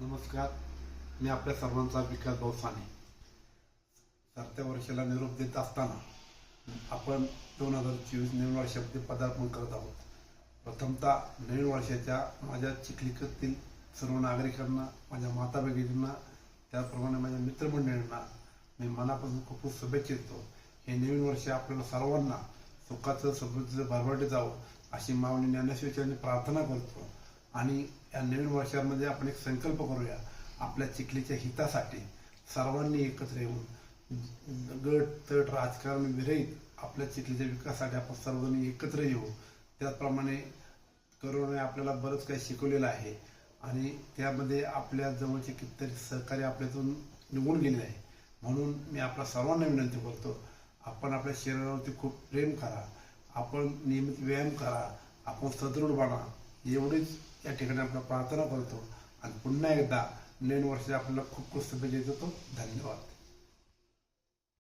नमस्कार मी आपल्या सर्वांचा विकास भाऊ साने सरत्या वर्षाला निरोप देत असताना आपण दोन हजार चोवीस नवीन वर्षामध्ये पदार्पण करत आहोत. प्रथमतः नवीन वर्षाच्या माझ्या चिखलीकतील सर्व नागरिकांना माझ्या माता भगिनींना त्याचप्रमाणे माझ्या मित्रमंडळींना मी मनापासून खूप खूप शुभेच्छा देतो. हे नवीन वर्ष आपल्याला सर्वांना सुखाचं समृद्धीचं भरभराटी जावं अशी मागणी ज्ञानेश्वरांनी प्रार्थना करतो. आणि या नवीन वर्षामध्ये आपण एक संकल्प करूया आपल्या चिखलीच्या हितासाठी. सर्वांनी एकत्र येऊन गट तट राजकारण विरहित आपल्या चिखलीच्या विकासासाठी आपण सर्वांनी एकत्र येऊ. त्याचप्रमाणे करोनाने आपल्याला बरंच काही शिकवलेलं आहे आणि त्यामध्ये आपल्या जवळचे कितीतरी सहकारी आपल्यातून निघून गेले आहे. म्हणून मी आपल्या सर्वांना विनंती करतो आपण आपल्या शरीरावरती खूप प्रेम करा आपण नियमित व्यायाम करा आपण सदृढ बना एवढीच या ठिकाणी आपण प्रार्थना करतो. आणि पुन्हा एकदा नवीन वर्षाच्या आपल्याला खूप खूप शुभेच्छा देतो. धन्यवाद.